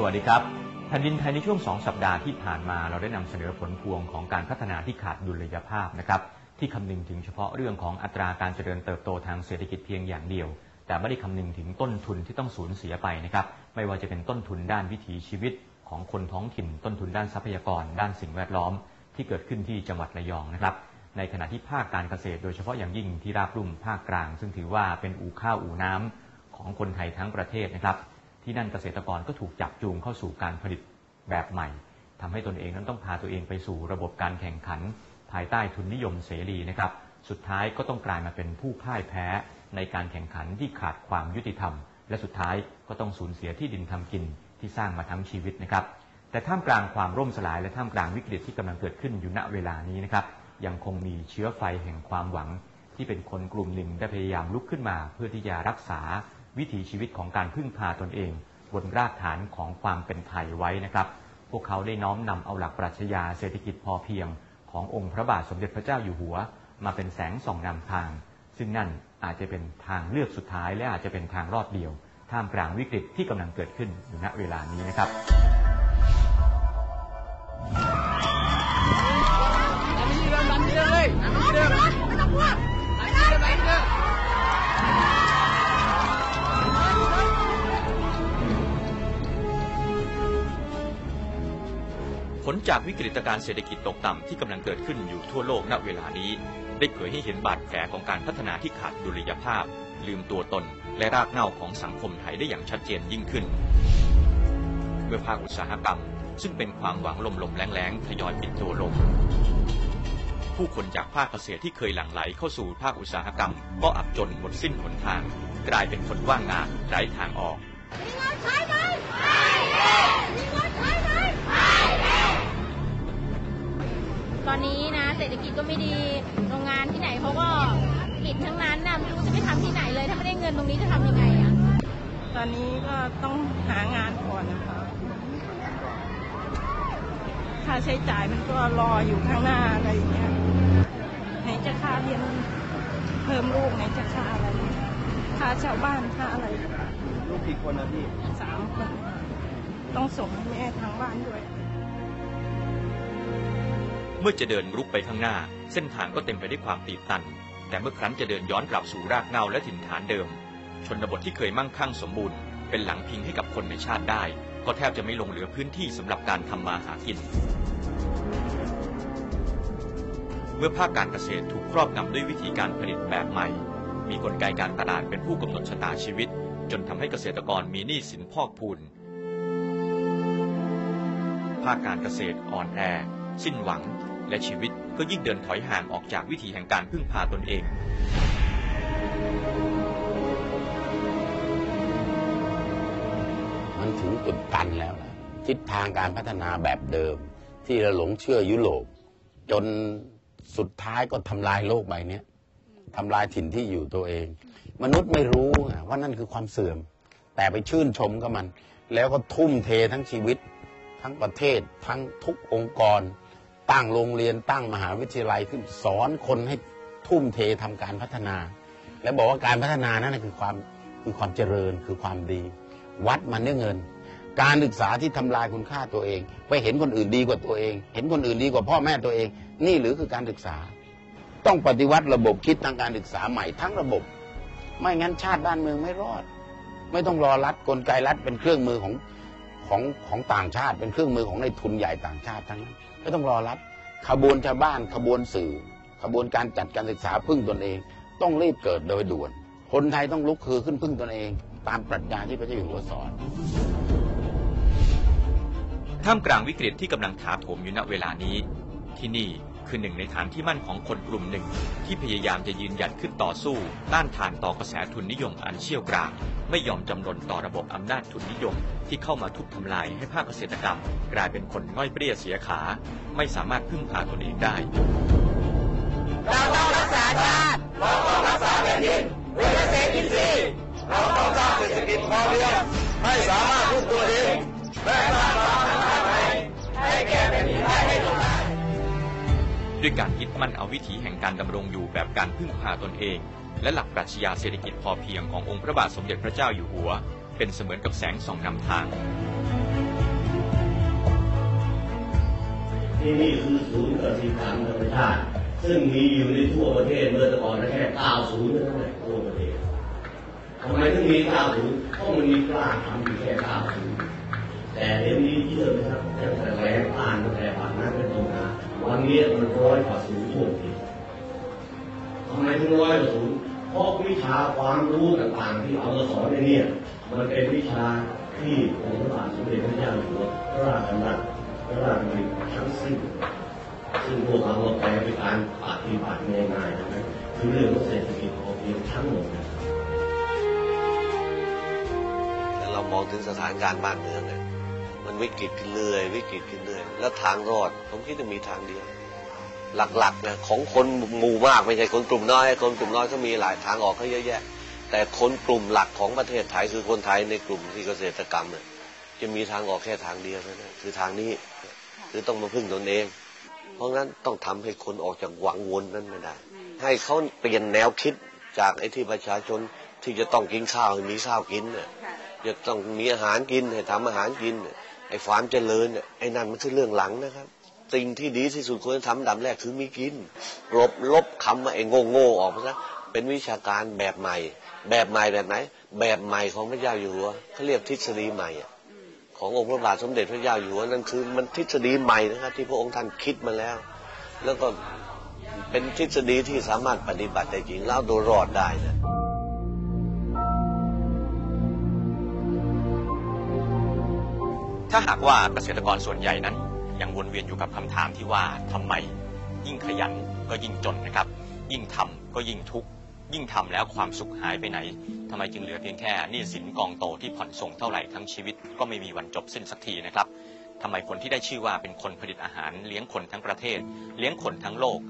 สวัสดีครับแผ่นดินไทยในช่วง 2 สัปดาห์ที่ผ่านมาเราได้นำเสนอผลพวงของการพัฒนาที่ขาดดุลยภาพนะครับที่คำนึงถึงเฉพาะเรื่องของอัตราการเจริญเติบโตทางเศรษฐกิจเพียงอย่างเดียว แต่ไม่ได้คำนึงถึงต้นทุนที่ต้องสูญเสียไปนะครับไม่ว่าจะเป็นต้นทุนด้านวิถีชีวิตของคนท้องถิ่น ต้นทุนด้านทรัพยากร ด้านสิ่งแวดล้อม ที่เกิดขึ้นที่จังหวัดระยองนะครับในขณะที่ภาคการเกษตร โดยเฉพาะอย่างยิ่งที่ราบรุ่มภาคกลาง ซึ่งถือว่าเป็นอู่ข้าวอู่น้ำของคนไทยทั้งประเทศนะครับ ที่นั่นเกษตรกรก็ถูกจับจูงเข้าสู่การผลิตแบบใหม่ทำให้ตนเองนั้นต้องพาตัวเองไปสู่ระบบการแข่งขัน ภายใต้ทุนนิยมเสรีนะครับ สุดท้ายก็ต้องกลายมาเป็นผู้พ่ายแพ้ในการแข่งขันที่ขาดความยุติธรรม และสุดท้ายก็ต้องสูญเสียที่ดินทำกินที่สร้างมาทั้งชีวิตนะครับ แต่ท่ามกลางความร่มสลายและท่ามกลางวิกฤตที่กำลังเกิดขึ้นอยู่ณเวลานี้นะครับ ยังคงมีเชื้อไฟแห่งความหวังที่เป็นคนกลุ่มหนึ่งได้พยายามลุกขึ้นมา เพื่อที่จะรักษา วิถีชีวิตของการพึ่งพาตนเอง บนรากฐานของความเป็นไทยไว้นะครับ พวกเขาได้น้อมนำเอาหลักปรัชญาเศรษฐกิจพอเพียง ขององค์พระบาทสมเด็จพระเจ้าอยู่หัว มาเป็นแสงส่องนำทาง ซึ่งนั่นอาจจะเป็นทางเลือกสุดท้ายและอาจจะเป็นทางรอดเดียว ท่ามกลางวิกฤตที่กำลังเกิดขึ้นอยู่ณเวลานี้นะครับ จากวิกฤตการณ์เศรษฐกิจตกต่ำที่กำลังเกิดขึ้นอยู่ทั่วโลกณเวลานี้ ได้เผยให้เห็นบาดแผลของการพัฒนาที่ขาดดุลยภาพ ลืมตัวตน และรากเหง้าของสังคมไทยได้อย่างชัดเจนยิ่งขึ้น เมื่อภาคอุตสาหกรรม ซึ่งเป็นความหวังลมๆแรงๆทยอยปิดตัวลง ผู้คนจากภาคเกษตรที่เคยหลั่งไหลเข้าสู่ภาคอุตสาหกรรม ก็อับจนหมดสิ้นหนทาง กลายเป็นคนว่างงานไร้ทางออก กิจก็ไม่ดี โรงงานที่ไหนเขาก็ปิดทั้งนั้นนะไม่รู้จะไปทำที่ไหนเลย ถ้าไม่ได้เงินตรงนี้จะทำยังไงอะตอนนี้ก็ต้องหางานก่อนนะคะ ค่าใช้จ่ายมันก็รออยู่ข้างหน้าอะไรอย่างเงี้ย ไหนจะค่าเรียนเพิ่มลูกไหนจะค่าอะไร ค่าชาวบ้านค่าอะไร ลูกกี่คนนะพี่สามคน ต้องส่งให้แม่ทางบ้านด้วย เมื่อจะเดินรุกไปข้างหน้า เส้นทางก็เต็มไปด้วยความตีบตัน แต่เมื่อครั้นจะเดินย้อนกลับสู่รากเงาและถิ่นฐานเดิม ชนบทที่เคยมั่งคั่งสมบูรณ์ เป็นหลังพิงให้กับคนในชาติได้ ก็แทบจะไม่ลงเหลือพื้นที่สำหรับการทำมาหากิน เมื่อภาคการเกษตรถูกครอบงำด้วยวิธีการผลิตแบบใหม่ มีกลไกการตลาดเป็นผู้กำหนดชะตาชีวิต จนทำให้เกษตรกรมีหนี้สินพอกพูนภาคการเกษตรอ่อนแอ สิ้นหวัง และชีวิตก็ยิ่งเดินถอยห่างออกจากวิถีแห่งการพึ่งพาตนเอง มันถึงจุดตันแล้วนะทิศทางการพัฒนาแบบเดิม ที่เราหลงเชื่อยุโรปจนสุดท้ายก็ทำลายโลกใบนี้ทำลายถิ่นที่อยู่ตัวเอง มนุษย์ไม่รู้ว่านั่นคือความเสื่อม แต่ไปชื่นชมกับมัน แล้วก็ทุ่มเททั้งชีวิต ทั้งประเทศ ทั้งทุกองค์กร ตั้งโรงเรียนตั้งมหาวิทยาลัยขึ้นสอนคนให้ทุ่มเททำการพัฒนา และบอกว่าการพัฒนานั่นคือความคือความเจริญคือความดี วัดมันด้วยเงิน การศึกษาที่ทำลายคุณค่าตัวเอง ไปเห็นคนอื่นดีกว่าตัวเอง เห็นคนอื่นดีกว่าพ่อแม่ตัวเอง นี่หรือคือการศึกษา ต้องปฏิวัติระบบคิดทางการศึกษาใหม่ทั้งระบบ ไม่งั้นชาติบ้านเมืองไม่รอด ไม่ต้องรอรัฐกลไกรัฐเป็นเครื่องมือของ ของของต่างชาติเป็นเครื่องมือของในทุนใหญ่ต่างชาติทั้งนั้นไม่ต้องรอรัฐขบวนชาวบ้านขบวนสื่อ ขบวนการจัดการศึกษาพึ่งตนเอง ต้องรีบเกิดโดยด่วน คนไทยต้องลุกคือขึ้นพึ่งตนเอง ตามปรัชญาที่พระเจ้าอยู่หัวสอนท่ามกลางวิกฤตที่กำลังถาโถมอยู่ณเวลานี้ ที่นี่ คือหนึ่งในฐานที่มั่นของคนกลุ่มหนึ่ง ที่พยายามจะยืนหยัดขึ้นต่อสู้ ต้านทานต่อกระแสทุนนิยมอันเชี่ยวกรากไม่ยอมจำนนต่อระบบอำนาจทุนนิยม ที่เข้ามาทุบทำลายให้ภาคเกษตรกรรม กลายเป็นคนง่อยเปรี้ยเสียขา ไม่สามารถพึ่งพาตนเองได้ เราต้องรักษาชาติเราต้องรักษาแผ่นดินด้วยเศษอินทรีย์เราต้องสร้างเศรษฐกิจพอเพียงให้สามารถพึ่งตัวเองและสร้างความมั่นคงให้แก่ ด้วยการยึดมั่นเอาวิถีแห่งการดำรงอยู่แบบการพึ่งพาตนเอง และหลักปรัชญาเศรษฐกิจพอเพียงขององค์พระบาทสมเด็จพระเจ้าอยู่หัว เป็นเสมือนกับแสงส่องนำทางที่นี่คือศูนย์กสิกรรมธรรมชาติซึ่งมีอยู่ในทั่วประเทศเมื่อตะก่อนแค่90เท่านั้นทั่วประเทศทำไมถึงมี90เพราะมันมีกล้าทำอยู่แค่90แต่เดี๋ยวนี้เชื่อไหมครับแต่แรงต่านแต่ผ่านนั้นเป็นตัวนา วันนี้มันร้อยกว่าศูนย์ทั่วทศทำไมถึงร้อยกว่าศูนย์เพราะวิชาความรู้ต่างๆ ที่เอามาสอนในเนี่ย มันเป็นวิชาที่องค์พระบาทสมเด็จพระเจ้าอยู่หัวพระราชดำรัสพระราชดำริทั้งสิ้นซึ่งพวกเราเอาไปเป็นการปฏิบัติง่ายๆนะครับคือเรื่องของเศรษฐกิจพอเพียงทั้งหมดนะครับแล้วเรามองถึงสถานการณ์บ้านเมืองเนี่ย มันวิกฤตขึ้นเรื่อยวิกฤตขึ้นเรื่อยแล้วทางรอด ผมคิดว่ามีทางเดียว หลักๆนะของคนหมู่มากไม่ใช่คนกลุ่มน้อย คนกลุ่มน้อยก็มีหลายทางออกเขาเยอะแยะ แต่คนกลุ่มหลักของประเทศไทยคือคนไทยในกลุ่มที่เกษตรกรรมเนี่ยจะมีทางออกแค่ทางเดียวเท่านั้นคือทางนี้คือต้องมาพึ่งตนเอง เพราะงั้นต้องทำให้คนออกจากหวังวนนั้นไม่ได้ ให้เขาเปลี่ยนแนวคิดจากไอ้ที่ประชาชนที่จะต้องกินข้าวมีข้าวกินเนี่ยจะต้องมีอาหารกินให้ทำอาหารกินเนี่ย ไอ้ความเจริญเนี่ยไอ้นั่นมันคือเรื่องหลังนะครับสิ่งที่ดีที่สุดควรจะทำดำแรกคือมีกินลบลบคำว่าไอ้โง่โง่ออกมาซะเป็นวิชาการแบบใหม่ แบบใหม่แบบไหน แบบใหม่ของพระเจ้าอยู่หัวเขาเรียกทฤษฎีใหม่ขององค์พระบาทสมเด็จพระเจ้าอยู่หัวนั่นคือ มันทฤษฎีใหม่นะครับ ที่พระองค์ท่านคิดมาแล้ว แล้วก็เป็นทฤษฎีที่สามารถปฏิบัติได้จริงแล้วเอาตัวรอดได้นะ ถ้าหากว่าเกษตรกรส่วนใหญ่นั้น ยังวนเวียนอยู่กับคำถามที่ว่าทำไมยิ่งขยันก็ยิ่งจนนะครับ ยิ่งทำก็ยิ่งทุกข์ยิ่งทำแล้วความสุขหายไปไหนทำไมจึงเหลือเพียงแค่หนี้สินกองโตที่ผ่อนส่งเท่าไหร่ทั้งชีวิตก็ไม่มีวันจบสิ้นสักทีนะครับทำไมคนที่ได้ชื่อว่าเป็นคนผลิตอาหารเลี้ยงคนทั้งประเทศ เลี้ยงคนทั้งโลก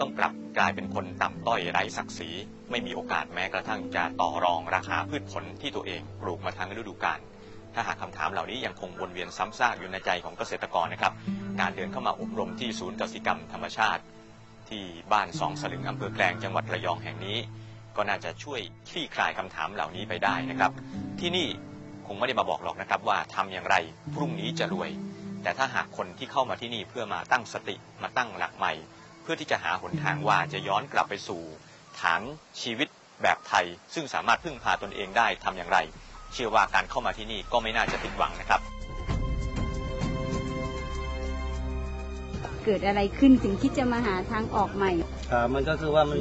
ต้องกลับกลายเป็นคนต่ำต้อยไร้ศักดิ์ศรีไม่มีโอกาสแม้กระทั่งจะต่อรองราคาพืชผลที่ตัวเองปลูกมาทั้งฤดูกาล ถ้าหากคำถามเหล่านี้ยังคงวนเวียนซ้ำซากอยู่ในใจของเกษตรกรนะครับ การเดินเข้ามาอบรมที่ศูนย์กสิกรรมธรรมชาติ ที่บ้านสองสลึงอำเภอแกลงจังหวัดระยองแห่งนี้ ก็น่าจะช่วยคลี่คลายคำถามเหล่านี้ไปได้นะครับ ที่นี่คงไม่ได้มาบอกหรอกนะครับว่าทำอย่างไรพรุ่งนี้จะรวย แต่ถ้าหากคนที่เข้ามาที่นี่เพื่อมาตั้งสติมาตั้งหลักใหม่ เพื่อที่จะหาหนทางว่าจะย้อนกลับไปสู่ฐานชีวิตแบบไทย ซึ่งสามารถพึ่งพาตนเองได้ทำอย่างไร เชื่อว่าการเข้ามาที่นี่ก็ไม่น่าจะผิดหวังนะครับ เกิดอะไรขึ้นถึงคิดจะมาหาทางออกใหม่ อ่ามันก็คือว่ามัน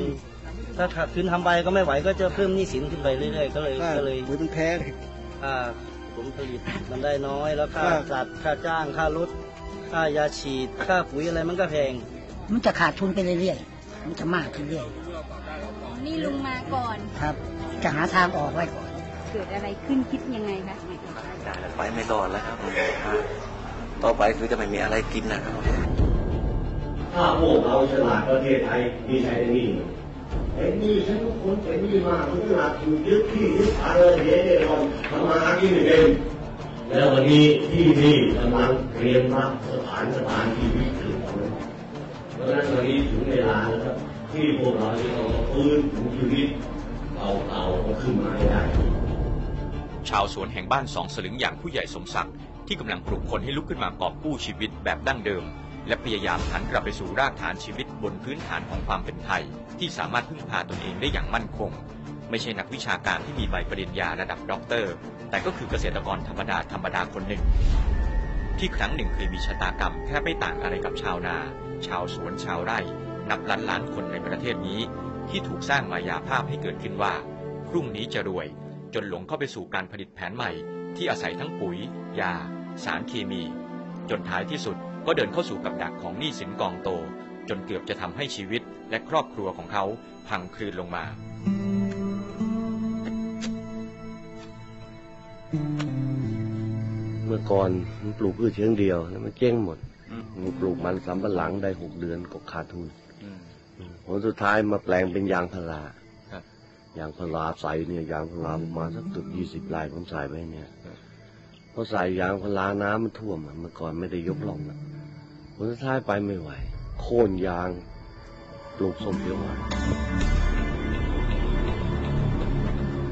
ถ้าขาดทุนทำไปก็ไม่ไหวก็จะเพิ่มหนี้สินขึ้นไปเรื่อยๆ ก็เลยก็เลยปุ๋ยมันแพงค่าผลผลิตมันได้น้อยแล้วค่าค่าสัตว์ค่าจ้างค่ารถค่ายาฉีดค่าปุ๋ยอะไรมันก็แพง มันจะขาดทุนไปเรื่อยๆ มันจะมากขึ้นเรื่อยนี่ลุงมาก่อนครับ จะหาทางออกไว้ก่อน เกิดอะไรขึ้นคิดยังไงคะไปไม่รอดแล้วครับผมต่อไปคือจะไม่มีอะไรกินนะครับถ้าพวกเราฉลาดประเทศไทยมีใช้ในนี่ไอ้นี่ฉันทุกคนเป็นนี่มากมันฉลาดถูกยึดที่ยึดอะไรเงี้ยเนี่ยเราทำมาหากินไม่เป็นแล้ววันนี้ที่นี่กำลังเตรียมรับสถานสถานที่วิกฤตนะเพราะฉะนั้นวันนี้ถึงเวลาแล้วครับที่พวกเราจะต้องฟื้นฟูชีวิตเก่าๆก็ขึ้นมาให้ได้ ชาวสวนแห่งบ้านสองสลึงอย่างผู้ใหญ่สมศักดิ์ที่กำลังปลุกคนให้ลุกขึ้นมากอบกู้ชีวิตแบบดั้งเดิม และพยายามหันกลับไปสู่รากฐานชีวิตบนพื้นฐานของความเป็นไทย ที่สามารถพึ่งพาตนเองได้อย่างมั่นคง ไม่ใช่นักวิชาการที่มีใบปริญญาระดับด็อกเตอร์ แต่ก็คือเกษตรกรธรรมดาธรรมดาคนหนึ่ง ที่ครั้งหนึ่งเคยมีชะตากรรมแทบไม่ต่างอะไรกับชาวนา ชาวสวนชาวไร่ นับล้านล้านคนในประเทศนี้ ที่ถูกสร้างมายาภาพให้เกิดขึ้นว่าพรุ่งนี้จะรวย จนหลงเข้าไปสู่การผลิตแผนใหม่ ที่อาศัยทั้งปุ๋ย ยา สารเคมี จนท้ายที่สุดก็เดินเข้าสู่กับดักของหนี้สินกองโต จนเกือบจะทำให้ชีวิตและครอบครัวของเขาพังคลืนลงมา เมื่อก่อนมันปลูกพืชเชิงเดียวแล้วมันเจ๊งหมดมันปลูกมันสำปะหลังได้หกเดือนก็ขาดทุนผลสุดท้ายมาแปลงเป็นยางพาราครับ ยางพาราใส่เนี่ยยางพาราประมาณสักตึกยี่สิบลายผมใส่ไปเนี่ยพอใส่ยางพาราน้ำมันท่วมเมื่อก่อนไม่ได้ยกล่องนะผลสุดท้ายไปไม่ไหว โค่นยางปลูกส้มเขียวหวาน